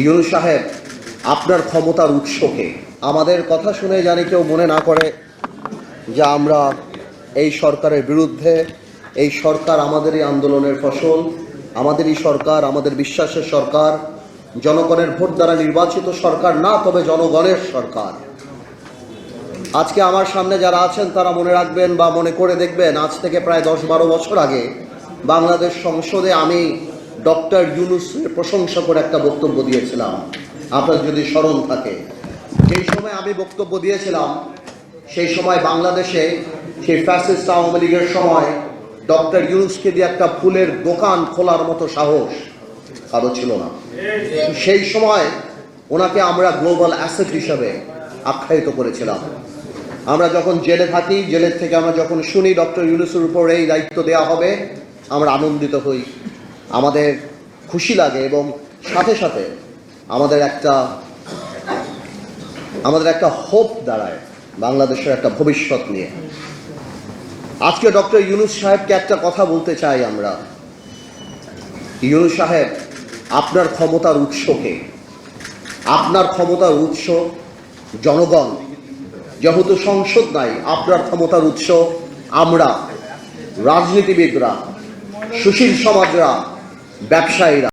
ইউনু সাহেব, আপনার ক্ষমতার উৎসকে আমাদের কথা শুনে জানি কেউ মনে না করে যে আমরা এই সরকারের বিরুদ্ধে, এই সরকার আমাদেরই আন্দোলনের ফসল, আমাদেরই সরকার, আমাদের বিশ্বাসের সরকার, জনগণের ভোট দ্বারা নির্বাচিত সরকার না, তবে জনগণের সরকার। আজকে আমার সামনে যারা আছেন, তারা মনে রাখবেন বা মনে করে দেখবেন, আজ থেকে প্রায় দশ বারো বছর আগে বাংলাদেশ সংসদে আমি ডক্টর ইউনুসের প্রশংসা করে একটা বক্তব্য দিয়েছিলাম। আপনার যদি স্মরণ থাকে। সেই সময় আমি বক্তব্য দিয়েছিলাম, সেই সময় বাংলাদেশে সেই ফ্যাসিস্ট আওয়ামী লীগের সময় ডক্টর ইউনুসকে দিয়ে একটা ফুলের দোকান খোলার মতো সাহস কারও ছিল না। সেই সময় ওনাকে আমরা গ্লোবাল অ্যাসেট হিসাবে আখ্যায়িত করেছিলাম। আমরা যখন জেলে থাকি, জেলের থেকে আমরা যখন শুনি ডক্টর ইউনুসের উপর এই দায়িত্ব দেওয়া হবে, আমরা আনন্দিত হই। আমাদের খুশি লাগে এবং সাথে সাথে আমাদের একটা আমাদের একটা হোপ দাঁড়ায় বাংলাদেশের একটা ভবিষ্যৎ নিয়ে। আজকে ডক্টর ইউনুস সাহেবকে একটা কথা বলতে চাই আমরা। ইউনুস সাহেব, আপনার ক্ষমতার উৎসকে আপনার ক্ষমতার উৎস জনগণ। যেহেতু সংসদ নাই, আপনার ক্ষমতার উৎস আমরা। রাজনীতিবিদরা, সুশীল সমাজরা ব্যবসায়ীরা।